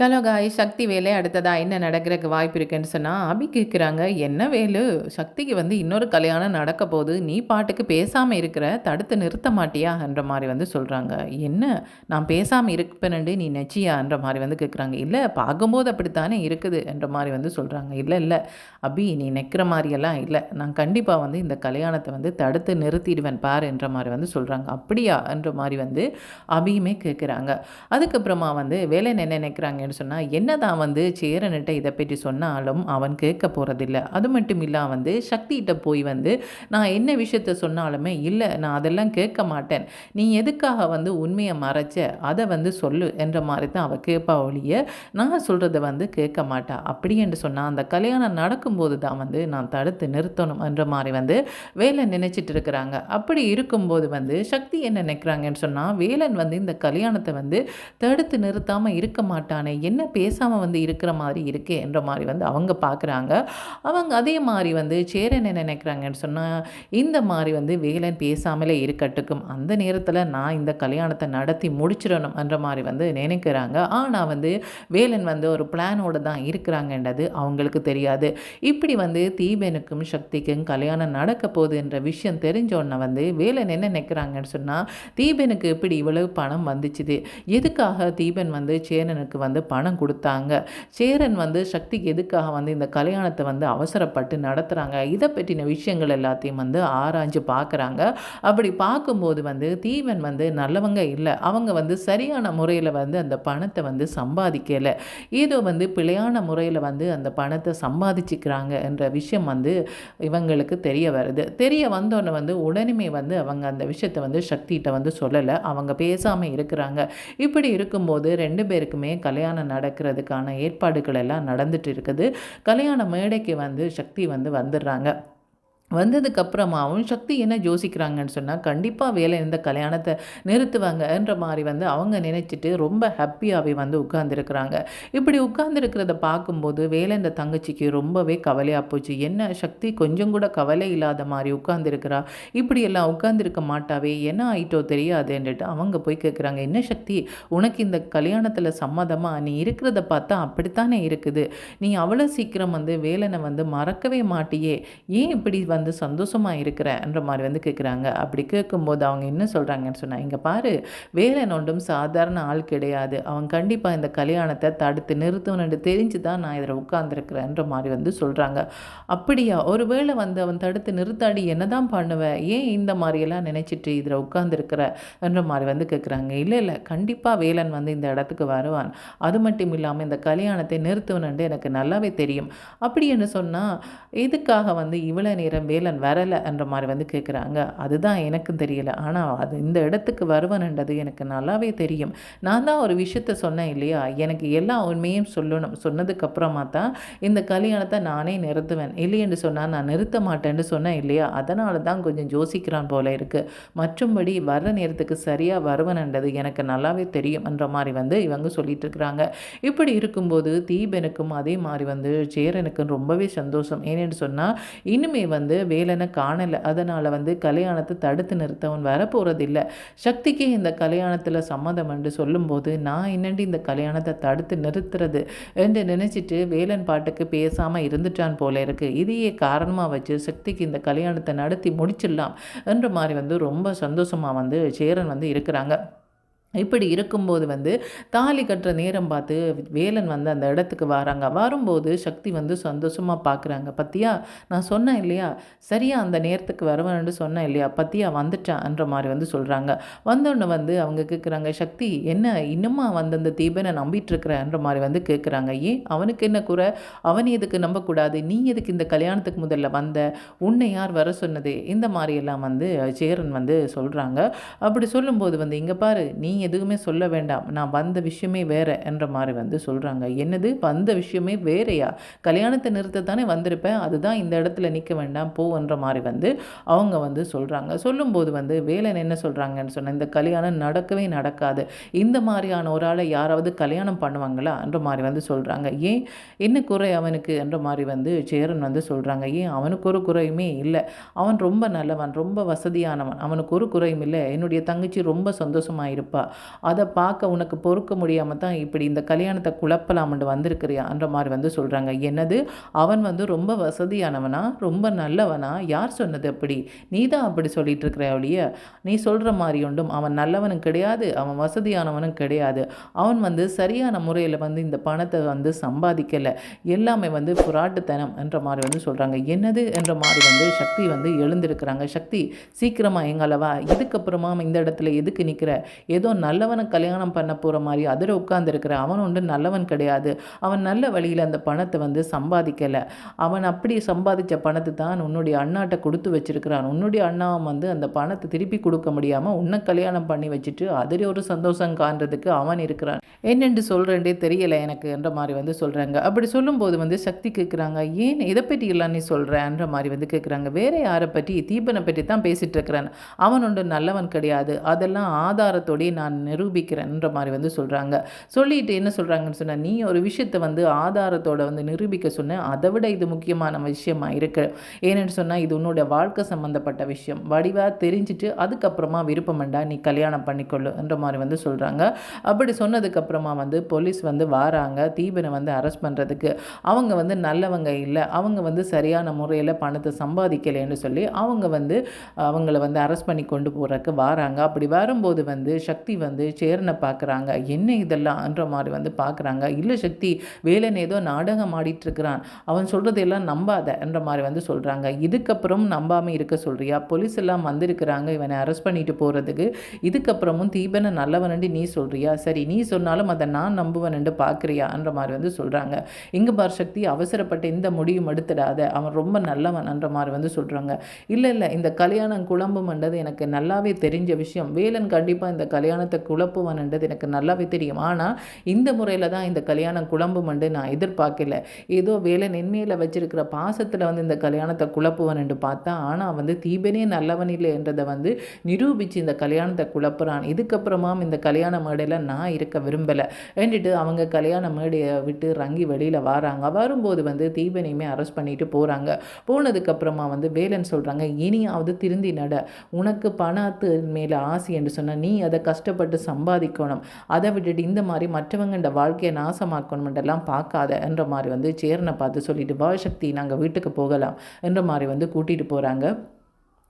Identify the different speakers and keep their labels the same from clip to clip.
Speaker 1: Hello காய் சக்தி வேலை அடுத்ததா? என்ன நடக்கிறதுக்கு வாய்ப்பு இருக்குன்னு சொன்னால் அபி கேட்குறாங்க என்ன வேலு? சக்திக்கு வந்து இன்னொரு கல்யாணம் நடக்க போகுது. நீ பாட்டுக்கு பேசாமல் இருக்கிற தடுத்து நிறுத்த மாட்டியா? என்ற மாதிரி வந்து சொல்கிறாங்க என்ன? நான் பேசாமல் இருப்பேனண்டு நீ நெச்சியான்ற மாதிரி வந்து கேட்குறாங்க இல்லை பார்க்கும்போது அப்படித்தானே இருக்குது? என்ற மாதிரி வந்து சொல்கிறாங்க இல்லை இல்லை. அபி நீ நிற்கிற மாதிரியெல்லாம் இல்லை. நான் கண்டிப்பாக வந்து இந்த கல்யாணத்தை வந்து தடுத்து நிறுத்திடுவேன் பார் என்ற மாதிரி வந்து சொல்கிறாங்க அப்படியா? என்ற மாதிரி வந்து அபியுமே கேட்குறாங்க அதுக்கப்புறமா வந்து வேலை என்ன அப்படின்னு சொன்னால் என்னதான் வந்து சேரன்கிட்ட இதை பற்றி சொன்னாலும் அவன் கேட்க போகிறதில்ல அது மட்டும் இல்லாம வந்து சக்திகிட்ட போய் வந்து நான் என்ன விஷயத்த சொன்னாலுமே இல்லை நான் அதெல்லாம் கேட்க மாட்டேன். நீ எதுக்காக வந்து உண்மையை மறைச்ச? அதை வந்து சொல்லு என்ற மாதிரி தான் அவள் கேட்பா ஒழிய நான் சொல்கிறத வந்து கேட்க மாட்டா. அப்படி என்று சொன்னால் அந்த கல்யாணம் நடக்கும்போது தான் வந்து நான் தடுத்து நிறுத்தணும் என்ற மாதிரி வந்து வேலை நினைச்சிட்டு இருக்கிறாங்க. அப்படி இருக்கும்போது வந்து சக்தி என்ன நினைக்கிறாங்கன்னு சொன்னால் வேலன் வந்து இந்த கல்யாணத்தை வந்து தடுத்து நிறுத்தாமல் இருக்க மாட்டானே என்ன பேசாமல் வந்து இருக்கிற மாதிரி இருக்கே என்ற மாதிரி வந்து அவங்க பார்க்குறாங்க அவங்க அதே மாதிரி வந்து சேரன் என்ன நினைக்கிறாங்கன்னு சொன்னால் இந்த மாதிரி வந்து வேலன் பேசாமலே இருக்கட்டுக்கும். அந்த நேரத்தில் நான் இந்த கல்யாணத்தை நடத்தி முடிச்சிடணும் என்ற மாதிரி வந்து நினைக்கிறாங்க. ஆனால் வந்து வேலன் வந்து ஒரு பிளானோடு தான் இருக்கிறாங்கன்றது அவங்களுக்கு தெரியாது. இப்படி வந்து தீபனுக்கும் சக்திக்கும் கல்யாணம் நடக்க போகுது என்ற விஷயம் தெரிஞ்சோடனே வந்து வேலன் என்ன நினைக்கிறாங்கன்னு சொன்னால் தீபனுக்கு எப்படி இவ்வளவு பணம் வந்துச்சுது. எதுக்காக தீபன் வந்து சேரனுக்கு வந்து பணம் கொடுத்தாங்க. சேரன் வந்து சக்திக்கு எதுக்காக வந்து இந்த கல்யாணத்தை வந்து அவசரப்பட்டு நடத்துகிறாங்க இதை பற்றின விஷயங்கள் எல்லாத்தையும் வந்து ஆராய்ஞ்சு பார்க்குறாங்க. அப்படி பார்க்கும்போது வந்து தீவன் வந்து நல்லவங்க இல்லை. அவங்க வந்து சரியான முறையில் வந்து அந்த பணத்தை வந்து சம்பாதிக்கலை. ஏதோ வந்து பிழையான முறையில் வந்து அந்த பணத்தை சம்பாதிச்சுக்கிறாங்க என்ற விஷயம் வந்து இவங்களுக்கு தெரிய வருது. தெரிய வந்தோடனே வந்து உடனே வந்து அவங்க அந்த விஷயத்தை வந்து சக்திகிட்ட வந்து சொல்லலை. அவங்க பேசாமல் இருக்கிறாங்க. இப்படி இருக்கும்போது ரெண்டு பேருக்குமே கல்யாணம் நடக்கிறதுக்கான ஏற்பாடுகள் எல்லாம் நடந்துட்டு இருக்குது. கல்யாண மேடைக்கு வந்து சக்தி வந்து வந்துடுறாங்க. வந்ததுக்கப்புறமாவும் சக்தி என்ன யோசிக்கிறாங்கன்னு சொன்னால் கண்டிப்பாக வேலை இந்த கல்யாணத்தை நிறுத்துவாங்கன்ற மாதிரி வந்து அவங்க நினச்சிட்டு ரொம்ப ஹாப்பியாகவே வந்து உட்கார்ந்துருக்குறாங்க. இப்படி உட்கார்ந்துருக்கிறத பார்க்கும்போது வேலை இந்த தங்கச்சிக்கு ரொம்பவே கவலையாக போச்சு. என்ன சக்தி கொஞ்சம் கூட கவலை இல்லாத மாதிரி உட்கார்ந்துருக்கிறா? இப்படியெல்லாம் உட்கார்ந்துருக்க மாட்டாவே என்ன ஆயிட்டோ தெரியாதுன்னுட்டு அவங்க போய் கேட்குறாங்க என்ன சக்தி உனக்கு இந்த கல்யாணத்தில் சம்மதமாக நீ இருக்கிறத பார்த்தா அப்படித்தானே இருக்குது. நீ அவ்வளோ சீக்கிரம் வந்து வேலனை வந்து மறக்கவே மாட்டியே. ஏன் இப்படி வந்து வந்து சந்தோஷமாக இருக்கிறேன்ற மாதிரி வந்து கேட்குறாங்க அப்படி கேட்கும்போது அவங்க என்ன சொல்கிறாங்கன்னு சொன்னால் இங்கே பாரு வேலன் ஒன்றும் சாதாரண ஆள் கிடையாது. அவன் கண்டிப்பாக இந்த கல்யாணத்தை தடுத்து நிறுத்தணுன்னு தெரிஞ்சு தான் நான் இதில் உட்காந்துருக்கிறேன்ற மாதிரி வந்து சொல்கிறாங்க அப்படியா? ஒருவேளை வந்து அவன் தடுத்து நிறுத்தாடி என்ன தான் பண்ணுவேன் ஏன் இந்த மாதிரியெல்லாம் நினச்சிட்டு இதில் உட்காந்துருக்கிறன்ற மாதிரி வந்து கேட்குறாங்க இல்லை இல்லை. கண்டிப்பாக வேலன் வந்து இந்த இடத்துக்கு வருவான். அது மட்டும் இல்லாமல் இந்த கல்யாணத்தை நிறுத்தணுன்ட்டு எனக்கு நல்லாவே தெரியும். அப்படி என்ன சொன்னால் எதுக்காக வந்து இவ்வளோ நேரம் வேலன் வரலை என்ற மாதிரி வந்து கேட்குறாங்க அதுதான் எனக்கும் தெரியல. ஆனால் அது இந்த இடத்துக்கு வருவன்ன்றது எனக்கு நல்லாவே தெரியும். நான் தான் ஒரு விஷயத்த சொன்னேன் இல்லையா? எனக்கு எல்லா உண்மையும் சொல்லணும். சொன்னதுக்கப்புறமா தான் இந்த கல்யாணத்தை நானே நிறுத்துவேன். இல்லையென்று சொன்னால் நான் நிறுத்த மாட்டேன்னு சொன்னேன் இல்லையா? அதனால தான் கொஞ்சம் யோசிக்கிறான் போல இருக்குது மற்றும்படி வர்ற நேரத்துக்கு சரியாக வருவன்ன்றது எனக்கு நல்லாவே தெரியும் என்ற மாதிரி வந்து இவங்க சொல்லிட்டு இருக்கிறாங்க. இப்படி இருக்கும்போது தீபனுக்கும் அதே மாதிரி வந்து சேரனுக்கும் ரொம்பவே சந்தோஷம். ஏனென்று சொன்னால் இனிமே வந்து வேலனை காணலை. அதனால் வந்து கல்யாணத்தை தடுத்து நிறுத்த அவன் வரப்போகிறதில்லை சக்திக்கு இந்த கல்யாணத்தில் சம்மதம் என்று சொல்லும்போது நான் என்னண்டி இந்த கல்யாணத்தை தடுத்து நிறுத்துறது என்று நினச்சிட்டு வேலன் பாட்டுக்கு பேசாமல் இருந்துட்டான் போல இருக்குது இதையே காரணமாக வச்சு சக்திக்கு இந்த கல்யாணத்தை நடத்தி முடிச்சிடலாம் என்ற மாதிரி வந்து ரொம்ப சந்தோஷமாக வந்து சேரன் வந்து இருக்கிறாங்க. இப்படி இருக்கும்போது வந்து தாலி கட்டுற நேரம் பார்த்து வேலன் வந்து அந்த இடத்துக்கு வராங்க. வரும்போது சக்தி வந்து சந்தோஷமாக பார்க்குறாங்க பத்தியா நான் சொன்னேன் இல்லையா? சரியா அந்த நேரத்துக்கு வருவேன்னு சொன்னேன் இல்லையா? பத்தியா வந்துட்டான்ற மாதிரி வந்து சொல்கிறாங்க வந்தோடனே வந்து அவங்க கேட்குறாங்க சக்தி என்ன இன்னுமா வந்து அந்த தீபனை நம்பிட்டு இருக்கிறன்ற மாதிரி வந்து கேட்குறாங்க ஏன்? அவனுக்கு என்ன குறை? அவன் எதுக்கு நம்பக்கூடாது? நீ எதுக்கு இந்த கல்யாணத்துக்கு முதல்ல வந்த? உன்னை யார் வர சொன்னது? இந்த மாதிரியெல்லாம் வந்து சேரன் வந்து சொல்கிறாங்க அப்படி சொல்லும்போது வந்து இங்கே பாரு நீ எதுவுமே சொல்ல வேண்டாம். நான் வந்த விஷயமே வேறு என்ற மாதிரி வந்து சொல்கிறாங்க என்னது? வந்த விஷயமே வேறையா? கல்யாணத்தை நிறுத்த தானே வந்திருப்பேன். அதுதான் இந்த இடத்துல நிற்க வேண்டாம். போன்ற மாதிரி வந்து அவங்க வந்து சொல்கிறாங்க சொல்லும்போது வந்து வேலன் என்ன சொல்கிறாங்கன்னு சொன்ன இந்த கல்யாணம் நடக்கவே நடக்காது. இந்த மாதிரியான ஒரு ஆளை யாராவது கல்யாணம் பண்ணுவாங்களா என்ற மாதிரி வந்து சொல்கிறாங்க ஏன்? என்ன குறை அவனுக்கு என்ற மாதிரி வந்து சேரன் வந்து சொல்கிறாங்க ஏன்? அவனுக்கு ஒரு குறையுமே இல்லை. அவன் ரொம்ப நல்லவன் ரொம்ப வசதியானவன். அவனுக்கு ஒரு குறையும் இல்லை. என்னுடைய தங்கச்சி ரொம்ப சந்தோஷமாக இருப்பா. அதை பார்க்க உனக்கு பொறுக்க முடியாமல் தான் இப்படி இந்த கல்யாணத்தை குழப்பலாம்னு வந்திருக்கிறியான்ற மாதிரி வந்து சொல்கிறாங்க என்னது? அவன் வந்து ரொம்ப வசதியானவனா? ரொம்ப நல்லவனா? யார் சொன்னது அப்படி? நீ தான் அப்படி சொல்லிட்டு இருக்கிற ஒழிய. நீ சொல்கிற மாதிரி ஒன்றும். அவன் நல்லவனும் கிடையாது அவன் வசதியானவனும் கிடையாது. அவன் வந்து சரியான முறையில் வந்து இந்த பணத்தை வந்து சம்பாதிக்கலை. எல்லாமே வந்து புராட்டுத்தனம் என்ற மாதிரி வந்து சொல்கிறாங்க என்னது? என்ற மாதிரி வந்து சக்தி வந்து எழுந்திருக்கிறாங்க. சக்தி சீக்கிரமாக எங்களவா இதுக்கப்புறமா இந்த இடத்துல எதுக்கு நிற்கிற ஏதோ நல்லவனை கல்யாணம் பண்ண போகிற மாதிரி அதில் உட்காந்துருக்கிற அவன் ஒன்று நல்லவன் கிடையாது. அவன் நல்ல வழியில் அந்த பணத்தை வந்து சம்பாதிக்கலை. அவன் அப்படி சம்பாதிச்ச பணத்தை தான் உன்னுடைய அண்ணாட்ட கொடுத்து வச்சிருக்கிறான். உன்னுடைய அண்ணாவும் வந்து அந்த பணத்தை திருப்பி கொடுக்க முடியாமல் உன்னை கல்யாணம் பண்ணி வச்சுட்டு அதில் ஒரு சந்தோஷம் காண்றதுக்கு அவன் இருக்கிறான். என்னென்று சொல்கிறேன்டே தெரியலை எனக்கு என்ற மாதிரி வந்து சொல்கிறாங்க அப்படி சொல்லும்போது வந்து சக்தி கேட்குறாங்க ஏன் இதை பற்றி எல்லாம் நீ சொல்கிறேன்ற மாதிரி வந்து கேட்குறாங்க வேற யாரை பற்றி தீபனை பற்றி தான் பேசிகிட்டு இருக்கிறான். அவன் ஒன்று நல்லவன் கிடையாது. அதெல்லாம் ஆதாரத்தோடய நான் நிரூபிக்கிறேன்ற மாதிரி வந்து சொல்கிறாங்க சொல்லிட்டு என்ன சொல்கிறாங்கன்னு சொன்னால் நீ ஒரு விஷயத்தை வந்து ஆதாரத்தோட வந்து நிரூபிக்க சொன்னேன் அதை விட இது முக்கியமான விஷயமா இருக்கு. ஏன்னு சொன்னால் இது உன்னோட வாழ்க்கை சம்மந்தப்பட்ட விஷயம். வடிவாக தெரிஞ்சுட்டு அதுக்கப்புறமா விருப்பமண்டா நீ கல்யாணம் பண்ணிக்கொள்ளுன்ற மாதிரி வந்து சொல்கிறாங்க அப்படி சொன்னதுக்கப்புறமா வந்து போலீஸ் வந்து வாராங்க. தீபனை வந்து அரெஸ்ட் பண்ணுறதுக்கு அவங்க வந்து நல்லவங்க இல்லை. அவங்க வந்து சரியான முறையில் பணத்தை சம்பாதிக்கலைன்னு சொல்லி அவங்க வந்து அவங்கள வந்து அரெஸ்ட் பண்ணி கொண்டு போகிறக்கு வாராங்க. அப்படி வரும்போது வந்து சக்தி வந்து சேர்னை பார்க்குறாங்க. என்ன இதெல்லாம்ன்ற மாதிரி வந்து பார்க்குறாங்க. இல்லை சக்தி வேலன் ஏதோ நாடகம் ஆடிட்டுருக்கிறான். அவன் சொல்கிறதெல்லாம் நம்பாத என்ற மாதிரி வந்து சொல்கிறாங்க இதுக்கப்புறம் நம்பாமல் இருக்க சொல்கிறியா போலீஸ் எல்லாம் வந்திருக்கிறாங்க. இவனை அரெஸ்ட் பண்ணிட்டு போகிறதுக்கு இதுக்கப்புறமும் தீபனை நல்லவனண்டு நீ சொல்கிறியா சரி நீ சொன்னாலும் அதை நான் நம்புவனண்டு பார்க்குறியான்ற மாதிரி வந்து சொல்கிறாங்க இங்கே பார் சக்தி அவசரப்பட்ட இந்த முடியும் எடுத்துடாத. அவன் ரொம்ப நல்லவன்ன்ற மாதிரி வந்து சொல்கிறாங்க இல்லை இல்லை இந்த கல்யாணம் குழம்புமன்றது எனக்கு நல்லாவே தெரிஞ்ச விஷயம். வேலன் கண்டிப்பாக இந்த கல்யாணத்தை குழப்புவன்ன்றது எனக்கு நல்லாவே தெரியும். ஆனால் இந்த முறையில் தான் இந்த கல்யாணம் குழம்புமண்டு நான் எதிர்பார்க்கல. ஏதோ வேலை என்மையில் வச்சிருக்கிற பாசத்தில் வந்து இந்த கல்யாணத்தை குழப்புவன் என்று பார்த்தா ஆனால் வந்து தீபனே நல்லவன் இல்லை என்றதை வந்து நிரூபித்து இந்த கல்யாணத்தை குழப்புறான். இதுக்கப்புறமா இந்த கல்யாண மேடையில் நான் இருக்க விரும்பலை. வேண்டிட்டு அவங்க கல்யாண மேடையை விட்டு ரங்கி வெளியில் வராங்க. வரும்போது வந்து தீபனையுமே அரெஸ்ட் பண்ணிட்டு போகிறாங்க போனதுக்கப்புறமா வந்து வேலன் சொல்கிறாங்க இனியாவது திருந்தி நட. உனக்கு பணத்து மேலே ஆசை என்று சொன்னால் நீ அதை கஷ்டப்பட்டு சம்பாதிக்கணும். அதை விட்டுட்டு இந்த மாதிரி மற்றவங்கண்ட வாழ்க்கையை நாசமாக்கணுமெண்டெல்லாம் பார்க்காத என்ற மாதிரி வந்து சேர்னை பார்த்து சொல்லிட்டு பவசக்தி நாங்கள் வீட்டுக்கு போகலாம் என்ற மாதிரி வந்து கூட்டிகிட்டு போகிறாங்க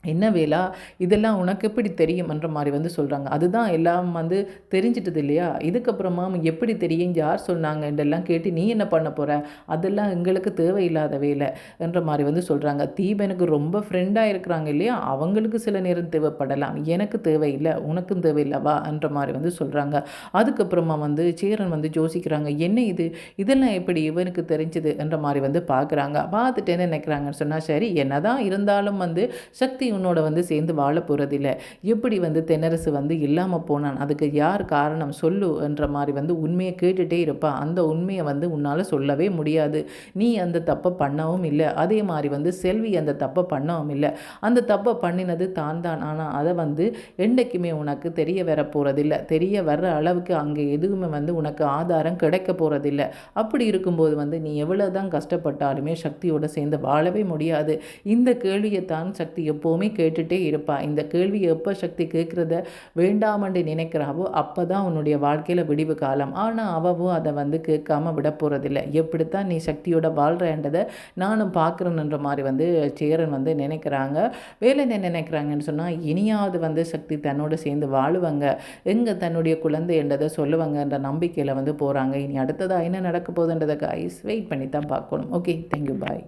Speaker 1: என்ன வேலா இதெல்லாம் உனக்கு எப்படி தெரியும்ன்ற மாதிரி வந்து சொல்கிறாங்க அதுதான் எல்லாம் வந்து தெரிஞ்சிட்டது இல்லையா? இதுக்கப்புறமா எப்படி தெரியும்? யார் சொன்னாங்கன்றெல்லாம் கேட்டு நீ என்ன பண்ண போகிற அதெல்லாம் எங்களுக்கு தேவையில்லாத வேலை என்ற மாதிரி வந்து சொல்கிறாங்க தீபனுக்கு ரொம்ப ஃப்ரெண்டாக இருக்கிறாங்க இல்லையா? அவங்களுக்கு சில நேரம் தேவைப்படலாம். எனக்கு தேவையில்லை உனக்கும் தேவையில்லவா என்ற மாதிரி வந்து சொல்கிறாங்க அதுக்கப்புறமா வந்து சேரன் வந்து யோசிக்கிறாங்க என்ன இது? இதெல்லாம் எப்படி இவனுக்கு தெரிஞ்சது? என்ற மாதிரி வந்து பார்க்குறாங்க. பார்த்துட்டு என்ன நினைக்கிறாங்கன்னு சொன்னால் சரி என்ன தான் இருந்தாலும் வந்து சக்தி உன்னோட வந்து சேர்ந்து வாழ போகிறதில்ல எப்படி வந்து தென்னரசு வந்து இல்லாமல் போனான்? அதுக்கு யார் காரணம்? சொல்லு என்ற மாதிரி வந்து உண்மையை கேட்டுகிட்டே இருப்பான் அந்த உண்மையை வந்து உன்னால் சொல்லவே முடியாது. நீ அந்த தப்பை பண்ணவும் இல்லை. அதே மாதிரி வந்து செல்வி அந்த தப்பை பண்ணவும் இல்லை. அந்த தப்பை பண்ணினது தான் தான். ஆனால் அதை வந்து என்றைக்குமே உனக்கு தெரிய வர போகிறதில்ல தெரிய வர்ற அளவுக்கு அங்கே எதுவுமே வந்து உனக்கு ஆதாரம் கிடைக்க போகிறதில்ல அப்படி இருக்கும்போது வந்து நீ எவ்வளோ தான் கஷ்டப்பட்டாலுமே சக்தியோடு சேர்ந்து வாழவே முடியாது. இந்த கேள்வியை தான் சக்தி எப்போவும் எப்போவுமே கேட்டுகிட்டே இருப்பாள் இந்த கேள்வி எப்போ சக்தி கேட்குறத வேண்டாமண்டு நினைக்கிறாவோ அப்போ தான் உன்னுடைய வாழ்க்கையில் விடிவு காலம். ஆனால் அவவும் அதை வந்து கேட்காம விட போகிறதில்ல எப்படித்தான் நீ சக்தியோட வாழ்கிறேன்றதை நானும் பார்க்குறேன்ற மாதிரி வந்து சேரன் வந்து நினைக்கிறாங்க. வேலை என்ன நினைக்கிறாங்கன்னு சொன்னால் இனியாவது வந்து சக்தி தன்னோட சேர்ந்து வாழுவாங்க. எங்கே தன்னுடைய குழந்தை என்றதை சொல்லுவாங்கன்ற நம்பிக்கையில் வந்து போகிறாங்க இனி அடுத்ததாக என்ன நடக்க போகுதுன்றதை ஐஸ் வெயிட் பண்ணி தான் பார்க்கணும் ஓகே தேங்க்யூ பாய்